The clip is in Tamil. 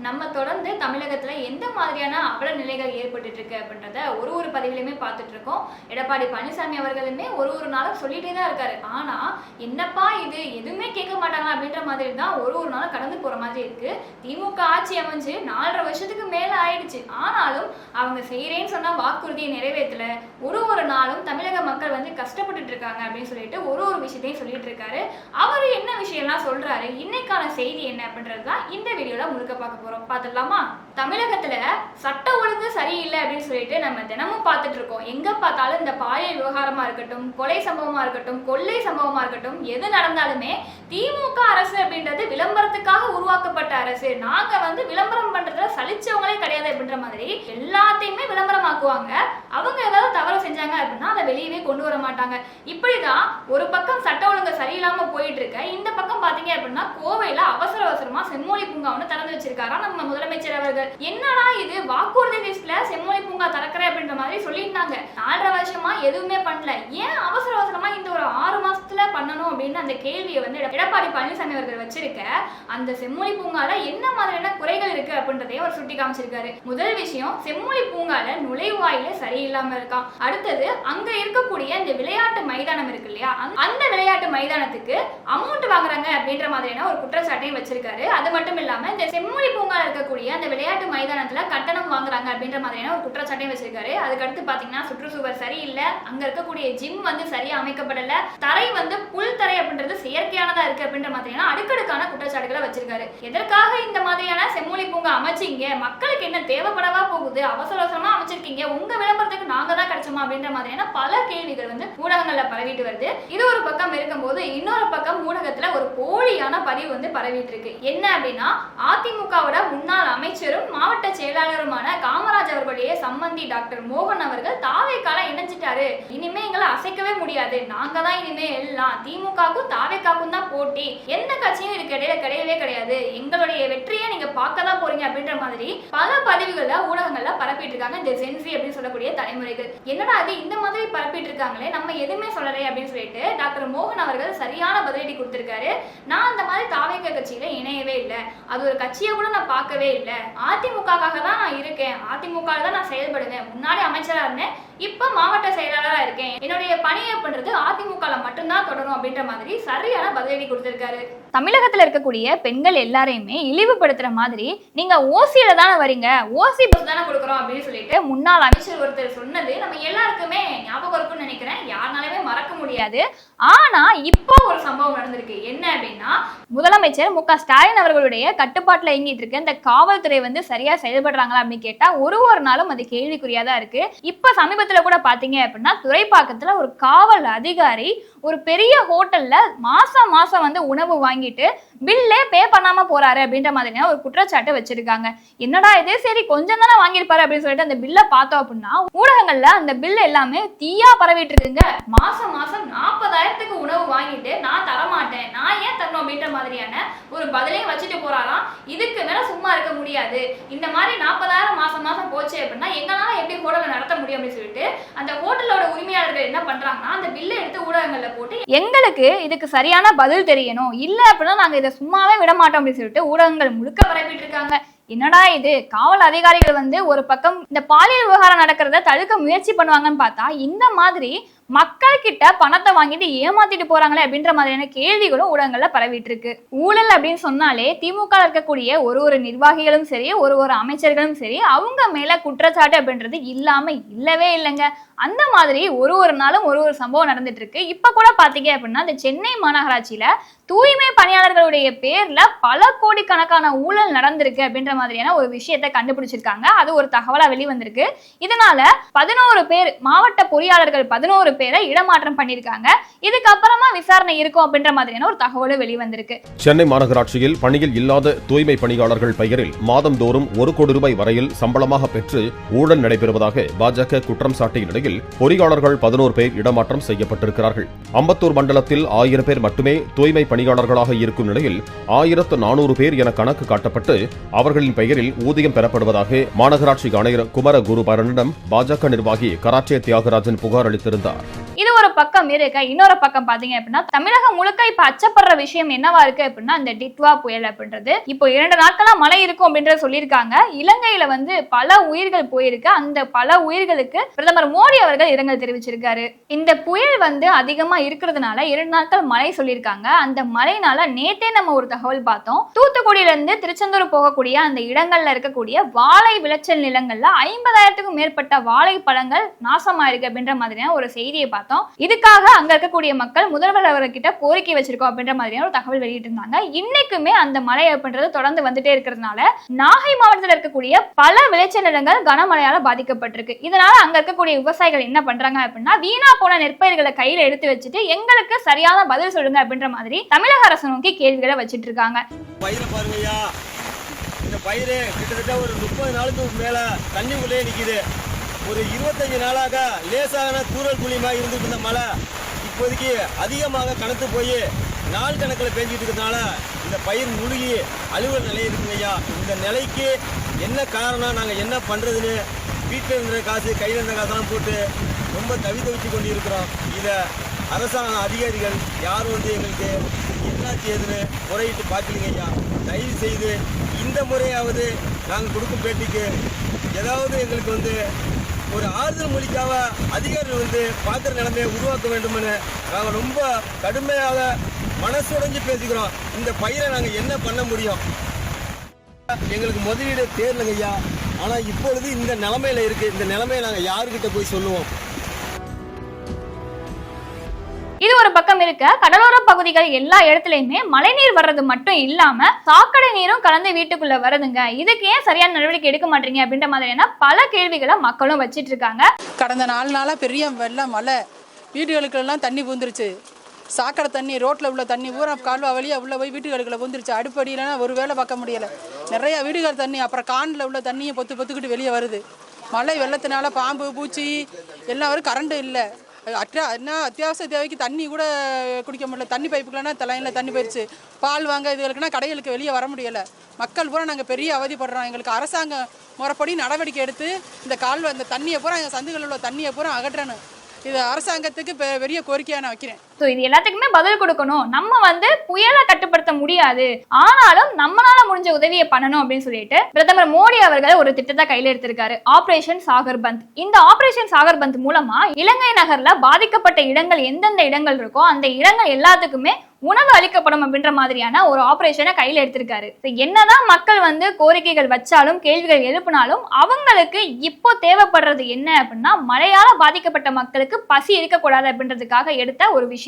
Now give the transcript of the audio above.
நம்ம தொடர்ந்து தமிழகத்துல எந்த மாதிரியான அவல நிலைகள் ஏற்பட்டு இருக்கு அப்படின்றத ஒரு ஒரு பதிவிலையுமே பார்த்துட்டு இருக்கோம் எடப்பாடி பழனிசாமி அவர்களுமே ஒரு ஒரு நாளும் சொல்லிட்டே தான் இருக்காரு. ஆனா என்னப்பா இது? எதுவுமே கேட்க மாட்டாங்க அப்படின்ற மாதிரி தான் ஒரு ஒரு நாளும் கடந்து போற மாதிரி இருக்கு. திமுக ஆட்சி அமைஞ்சு நாலரை வருஷத்துக்கு ஆயிடுச்சு. ஆனாலும் அவங்க செய்யறேன்னு சொன்னா வாக்குறுதியை நிறைவேற்றல. ஒரு ஒரு நாளும் தமிழக மக்கள் வந்து கஷ்டப்பட்டுட்டு இருக்காங்க அப்படின்னு சொல்லிட்டு ஒரு ஒரு விஷயத்தையும் சொல்லிட்டு இருக்காரு. அவர் என்ன விஷயம்லாம் சொல்றாரு? இன்னைக்கான செய்தி என்ன அப்படின்றது தான் இந்த வீடியோல முழுக்க பார்க்க போறோம். பார்த்துடலாமா? தமிழகத்துல சட்ட ஒழுங்கு சரியில்லை அப்படின்னு சொல்லிட்டு நம்ம தினமும் பார்த்துட்டு இருக்கோம். எங்க பார்த்தாலும் இந்த பாலியல் விவகாரமா இருக்கட்டும் கொலை சம்பவமா இருக்கட்டும் கொள்ளை சம்பவமா இருக்கட்டும் எது நடந்தாலுமே திமுக அரசு அப்படின்றது விளம்பரத்துக்காக உருவாக்கப்பட்ட அரசு. நாங்க வந்து விளம்பரம் பண்றதுல சலிச்சவங்களே கிடையாது. அப்படின்ற மாதிரி எல்லாத்தையுமே விளம்பரமாக்குவாங்க. அவங்க ஏதாவது தவறு செஞ்சாங்க அப்படின்னா அதை வெளியவே கொண்டு வர மாட்டாங்க. இப்படிதான் ஒரு பக்கம் சட்ட ஒழுங்கு சரியில்லாம போயிட்டு இருக்க இந்த பக்கம் பாத்தீங்க அப்படின்னா கோவையில அவசர அவசரமா செம்மொழி பூங்கா ஒன்று திறந்து வச்சிருக்காரா நம்ம முதலமைச்சர் அவர்கள். என்னடா இது? வாக்குறுதி லிஸ்ட்ல செம்மொழி பூங்கா திறக்கிறேன் அப்படின்ற மாதிரி சொல்லியிருந்தாங்க. நாலரை வருஷமா எதுவுமே பண்ணல. ஏன் அவசர அவசரமா இந்த ஒரு ஆறு பண்ணணும் அப்படின்னு அந்த கேள்வியை வந்து எடப்பாடி பழனிசாமி அவர்கள் வச்சிருக்க அந்த செம்மொழி பூங்கால என்ன மாதிரியான குறைகள் இருக்கு அப்படின்றதையும் அவர் சுட்டி காமிச்சிருக்காரு முதல் விஷயம் செம்மொழி பூங்கால நுழைவாயில சரியில்லாம இருக்கான். அடுத்தது அங்க இருக்கக்கூடிய இந்த விளையாட்டு மைதானம் இருக்கு இல்லையா? அந்த- அந்த விளையாட்டு மைதானத்துக்கு அமௌண்ட் வாங்குறாங்க அப்படின்ற மாதிரியான ஒரு குற்றச்சாட்டையும் வச்சிருக்காரு. அது மட்டும் இல்லாம இந்த செம்மொழி பூங்கால இருக்கக்கூடிய அந்த விளையாட்டு மைதானத்துல கட்டணம் வாங்குறாங்க அப்படின்ற மாதிரியான ஒரு குற்றச்சாட்டையும் வச்சிருக்காரு. அதுக்கடுத்து பாத்தீங்கன்னா சுற்றுச்சூழல் சரியில்லை. அங்க இருக்கக்கூடிய ஜிம் வந்து சரியா அமைக்கப்படல. தரை வந்து புல் தரை அப்படின்றது செயற்கையானதா இருக்கு அப்படின்ற மாதிரியான அடுக்கடுக்கான குற்றச்சாட்டுகளை வச்சிருக்காரு. எதற்காக இந்த மாதிரியான செம்மொழி பூங்கா அமைச்சீங்க? மக்களுக்கு என்ன தேவைப்படவா போகுது? அவசர அவசரமா அமைச்சிருக்கீங்க. உங்க விளம்பரத்துக்கு நாங்க தான் கிடைச்சோமா அப்படின்ற மாதிரியான பல கேள்விகள் வந்து ஊடகங்கள்ல பரவிட்டு வருது. இது ஒரு பக்கம் இருக்கும்போது இன்னொரு பக்கம் ஊடகத்துல ஒரு போலியான பதிவு வந்து பரவிட்டு இருக்கு. என்ன அப்படின்னா அதிமுகவோட முன்னாள் அமைச்சரும் மாவட்ட செயலாளருமான காமராஜ் அவர்களுடைய சம்பந்தி டாக்டர் மோகன் அவர்கள் தாவேக்கால இணைஞ்சிட்டாரு. இனிமே எங்களை அசைக்கவே முடியாது. நாங்க தான் இனிமே எல்லாம் திமுகவுக்கும் தாவேக்காக்கும் தான் போட்டி. எந்த கட்சியும் இதுக்கு இடையில கிடையவே கிடையாது. எங்களுடைய வெற்றியை நீங்க பார்க்க தான் போறீங்க அப்படின்ற மாதிரி பல பதிவுகள்ல ஊடகங்கள்ல பரப்பிட்டு இருக்காங்க இந்த ஜென்சி அப்படின்னு சொல்லக்கூடிய தலைமுறைகள். என்னடா அது இந்த மாதிரி பரப்பிட்டு இருக்காங்களே நம்ம எதுவுமே சொல்லலை அப்படின்னு சொல்லிட்டு டாக்டர் மோகன் அவர்கள் சரியான பதிலடி கொடுத்திருக்காரு. நான் அந்த மாதிரி தாவேக்க கட்சியில இணையவே இல்லை. அது ஒரு கட்சியை கூட நான் பார்க்கவே இல்லை. அதிமுகக்காக தான் நான் இருக்கேன். அதிமுக தான் நான் செயல்படுவேன். முன்னாடி அமைச்சரா இருந்தேன். இப்போ மாவட்ட செயலாளராக இருக்கேன். என்னுடைய பணியை பண்றது அதிமுக மட்டும்தான் தொடரும் அப்படின்ற மாதிரி சரியான பதிலடி கொடுத்திருக்காரு. தமிழகத்துல இருக்கக்கூடிய பெண்கள் எல்லாரையுமே இழிவுபடுத்துற மாதிரி நீங்க ஓசியில தானே வரீங்க? ஓசி பஸ் தானே கொடுக்குறோம் அப்படின்னு சொல்லிட்டு முன்னாள் அமைச்சர் ஒருத்தர் சொன்னது நம்ம எல்லாருக்குமே ஞாபகம் இருக்கும்னு நினைக்கிறேன். யாருனாலுமே மறக்க முடியாது. ஆனா இப்போ ஒரு சம்பவம் நடந்திருக்கு. என்ன அப்படின்னா முதலமைச்சர் மு க. ஸ்டாலின் அவர்களுடைய கட்டுப்பாட்டுல இயங்கிட்டு இருக்க இந்த காவல்துறை வந்து சரியா செயல்படுறாங்களா அப்படின்னு கேட்டா ஒரு ஒரு நாளும் அது கேள்விக்குறியா தான் இருக்கு. இப்ப சமீபத்துல கூட பாத்தீங்க அப்படின்னா துறைப்பாக்கத்துல ஒரு காவல் அதிகாரி ஒரு பெரிய ஹோட்டல்ல மாசம் மாசம் வந்து உணவு வாங்கிட்டு பில்லே பே பண்ணாம போறாரு அப்படின்ற மாதிரியான ஒரு குற்றச்சாட்டு வச்சிருக்காங்க. என்னடா இது? சரி கொஞ்சம் தானே வாங்கியிருப்பாரு அப்படின்னு சொல்லிட்டு அந்த பில்லை பார்த்தோம் அப்படின்னா ஊடகங்கள்ல அந்த பில் எல்லாமே தீயா பரவிட்டு இருக்குங்க. மாசம் மாசம் நாற்பதாயிரத்துக்கு உணவு வாங்கிட்டு நான் தரமாட்டேன் நான் ஏன் தரணும் அப்படின்ற மாதிரியான ஒரு பதிலையும் வச்சுட்டு போறாராம். இதுக்கு மேல சும்மா இருக்க முடியாது. இந்த மாதிரி நாற்பதாயிரம் மாசம் மாசம் போச்சு அப்படின்னா எங்களால எப்படி ஹோட்டலை நடத்த முடியும் அப்படின்னு சொல்லிட்டு அந்த ஹோட்டலோட உரிமையாளர்கள் என்ன பண்றாங்கன்னா அந்த பில்லை எடுத்து ஊடகங்கள்ல போட்டு எங்களுக்கு இதுக்கு சரியான பதில் தெரியணும். இல்ல அப்படின்னா நாங்க இதை சும்மாவே விட மாட்டோம் அப்படின்னு சொல்லிட்டு ஊடகங்கள் முழுக்க பரப்பிட்டு இருக்காங்க என்னடா இது? காவல் அதிகாரிகள் வந்து ஒரு பக்கம் இந்த பாலியல் விவகாரம் நடக்கிறத தடுக்க முயற்சி பண்ணுவாங்கன்னு பார்த்தா இந்த மாதிரி மக்கள் கிட்ட பணத்தை வாங்கிட்டு ஏமாத்திட்டு போறாங்களே அப்படின்ற மாதிரியான கேள்விகளும் ஊடகங்கள்ல பரவிட்டு இருக்கு ஊழல் அப்படின்னு சொன்னாலே திமுக இருக்கக்கூடிய ஒரு ஒரு நிர்வாகிகளும் சரி ஒரு ஒரு அமைச்சர்களும் சரி அவங்க மேல குற்றச்சாட்டு அப்படின்றது இல்லாம இல்லவே இல்லைங்க. அந்த மாதிரி ஒரு ஒரு நாளும் ஒரு ஒரு சம்பவம் நடந்துட்டு இருக்கு இப்ப கூட பாத்தீங்க அப்படின்னா இந்த சென்னை மாநகராட்சியில தூய்மை பணியாளர்களுடைய பேர்ல பல கோடிக்கணக்கான ஊழல் நடந்திருக்கு அப்படின்ற மாதிரியான ஒரு விஷயத்தை கண்டுபிடிச்சிருக்காங்க. அது ஒரு தகவலா வெளிவந்திருக்கு. இதனால பதினோரு பேர் மாவட்ட பொறியாளர்கள் பதினோரு பேரை இடமாற்றம் பண்ணியிருக்காங்க. இதுக்கப்புறமா விசாரணை இருக்கும் அப்படின்ற மாதிரியான ஒரு தகவலும் வெளிவந்திருக்கு. சென்னை மாநகராட்சியில் பணியில் இல்லாத தூய்மை பணியாளர்கள் பெயரில் மாதந்தோறும் ஒரு கோடி ரூபாய் வரையில் சம்பளமாக பெற்று ஊழல் நடைபெறுவதாக பாஜக குற்றம் சாட்டிய நிலையில் நிலையில் பொறியாளர்கள் பதினோரு பேர் இடமாற்றம் செய்யப்பட்டிருக்கிறார்கள். அம்பத்தூர் மண்டலத்தில் ஆயிரம் பேர் மட்டுமே தூய்மை பணியாளர்களாக இருக்கும் நிலையில் ஆயிரத்து நானூறு பேர் என கணக்கு காட்டப்பட்டு அவர்களின் பெயரில் ஊதியம் பெறப்படுவதாக மாநகராட்சி ஆணையர் குமர குருபரனிடம் பாஜக நிர்வாகி கராச்சே தியாகராஜன் புகார் அளித்திருந்தார். இது ஒரு பக்கம் இருக்க இன்னொரு பக்கம் பாத்தீங்க அப்படின்னா தமிழகம் முழுக்க இப்ப அச்சப்படுற விஷயம் என்னவா இருக்கு அப்படின்னா இந்த டிட்வா புயல் அப்படின்றது. இப்போ இரண்டு நாட்களா மழை இருக்கும் அப்படின்றத சொல்லியிருக்காங்க. இலங்கையில வந்து பல உயிர்கள் போயிருக்கு. அந்த பல உயிர்களுக்கு பிரதமர் மோடி அவர்கள் இரங்கல் தெரிவிச்சிருக்காரு. இந்த புயல் வந்து அதிகமா இருக்கிறதுனால இரண்டு நாட்கள் மழை சொல்லியிருக்காங்க. அந்த மழைனால நேத்தே நம்ம ஒரு தகவல் பார்த்தோம். தூத்துக்குடியில இருந்து திருச்செந்தூர் போகக்கூடிய அந்த இடங்கள்ல இருக்கக்கூடிய வாழை விளைச்சல் நிலங்கள்ல ஐம்பதாயிரத்துக்கும் மேற்பட்ட வாழை பழங்கள் நாசமாயிருக்கு அப்படின்ற மாதிரியான ஒரு செய்தியை பார்த்தோம். இதுக்காக அங்க இருக்கக்கூடிய மக்கள் முதல்வர் அவர்கிட்ட கோரிக்கை வச்சிருக்கோம் அப்படின்ற மாதிரியான ஒரு தகவல் வெளியிட்டு இருந்தாங்க இன்னைக்குமே அந்த மழை அப்படின்றது தொடர்ந்து வந்துட்டே இருக்கிறதுனால நாகை மாவட்டத்தில் இருக்கக்கூடிய பல விளைச்சல் நிலங்கள் கனமழையால பாதிக்கப்பட்டிருக்கு. இதனால அங்க இருக்கக்கூடிய விவசாய விவசாயிகள் என்ன பண்றாங்க அப்படின்னா வீணா போன நெற்பயிர்களை கையில எடுத்து வச்சுட்டு எங்களுக்கு சரியான பதில் சொல்லுங்க அப்படின்ற மாதிரி தமிழக அரசு நோக்கி கேள்விகளை வச்சிட்டு இருக்காங்க பாருங்கய்யா. இந்த பயிர் கிட்டத்தட்ட ஒரு முப்பது நாளுக்கு மேலே தண்ணி உள்ளே ஒரு இருபத்தஞ்சு நாளாக லேசான தூரல் புளியமாக இருந்துட்டு இருந்த மழை இப்போதைக்கு அதிகமாக கணத்து போய் நாள் கணக்கில் பெஞ்சிட்டு இருக்கிறதுனால இந்த பயிர் முழுகி அலுவல் நிலை இருக்குங்க ஐயா இந்த நிலைக்கு என்ன காரணம் நாங்கள் என்ன பண்ணுறதுன்னு வீட்டில் இருந்த காசு கையில் இருந்த காசெல்லாம் போட்டு ரொம்ப தவி கொண்டு இருக்கிறோம் இதை அரசாங்க அதிகாரிகள் யாரும் வந்து எங்களுக்கு என்னாச்சு ஏதுன்னு முறையிட்டு பார்க்கலீங்க ஐயா. தயவு செய்து இந்த முறையாவது நாங்கள் கொடுக்கும் பேட்டிக்கு ஏதாவது எங்களுக்கு வந்து ஒரு ஆறுதல் மொழிக்காக அதிகாரிகள் வந்து பார்க்குற நிலைமையை உருவாக்க வேண்டும்னு நாங்கள் ரொம்ப கடுமையாக மனசுடைஞ்சு பேசிக்கிறோம். இந்த பயிரை நாங்கள் என்ன பண்ண முடியும்? எங்களுக்கு முதலீடு தேர்லங்க ஐயா. ஆனால் இப்பொழுது இந்த நிலமையில இருக்குது இந்த நிலைமையை நாங்கள் யாருக்கிட்ட போய் சொல்லுவோம்? இது ஒரு பக்கம் இருக்க. கடலோர பகுதிகள் எல்லா இடத்துலயுமே மழைநீர் வர்றது மட்டும் இல்லாம சாக்கடை நீரும் கலந்து வீட்டுக்குள்ள வருதுங்க. இதுக்கு ஏன் சரியான நடவடிக்கை எடுக்க மாட்டீங்க அப்படின்ற மாதிரியான பல கேள்விகளை மக்களும் வச்சிட்டு இருக்காங்க கடந்த நாலு நாளாக பெரிய வெள்ளம் மழை. வீடுகளுக்கெல்லாம் தண்ணி பூந்துருச்சு. சாக்கடை தண்ணி ரோட்டில் உள்ள தண்ணி பூரா கால்வா வழியாக உள்ளே போய் வீட்டுகளுக்குள்ள பூந்துருச்சு. அடுப்படியிலனா ஒரு வேலை பார்க்க முடியலை. நிறைய வீடுகள் தண்ணி அப்புறம் காணில் உள்ள தண்ணியை பொத்து பொத்துக்கிட்டு வெளியே வருது. மழை வெள்ளத்தினால பாம்பு பூச்சி எல்லாம் வரும். கரண்ட் இல்லை. அற்றா என்ன அத்தியாவசிய தேவைக்கு தண்ணி கூட குடிக்க முடியல. தண்ணி பைப்புக்குலன்னா தலையில் தண்ணி போயிடுச்சு பால் வாங்க இதுகளுக்குனா கடைகளுக்கு வெளியே வர முடியலை. மக்கள் பூரா நாங்கள் பெரிய அவதிப்படுறோம். எங்களுக்கு அரசாங்கம் முறைப்படி நடவடிக்கை எடுத்து இந்த கால்வாய் இந்த தண்ணியை பூரா எங்கள் சந்துகளில் உள்ள தண்ணியை பூரா அகற்றணும். இது அரசாங்கத்துக்கு பெ- பெரிய கோரிக்கையாக நான் வைக்கிறேன். ஸோ இது எல்லாத்துக்குமே பதில் கொடுக்கணும். நம்ம வந்து புயலை கட்டுப்படுத்த முடியாது. ஆனாலும் நம்மளால முடிஞ்ச உதவியை பண்ணணும் அப்படின்னு சொல்லிட்டு பிரதமர் மோடி அவர்கள் ஒரு திட்டத்தை கையில எடுத்திருக்காரு. ஆபரேஷன் சாகர் பந்த் இந்த ஆபரேஷன் சாகர் பந்த் மூலமா இலங்கை நகர்ல பாதிக்கப்பட்ட இடங்கள் எந்தெந்த இடங்கள் இருக்கோ அந்த இடங்கள் எல்லாத்துக்குமே உணவு அளிக்கப்படும் அப்படின்ற மாதிரியான ஒரு ஆபரேஷனை கையில எடுத்திருக்காரு. என்னதான் மக்கள் வந்து கோரிக்கைகள் வச்சாலும் கேள்விகள் எழுப்பினாலும் அவங்களுக்கு இப்போ தேவைப்படுறது என்ன அப்படின்னா மழையால பாதிக்கப்பட்ட மக்களுக்கு பசி இருக்கக்கூடாது அப்படின்றதுக்காக எடுத்த ஒரு விஷயம்.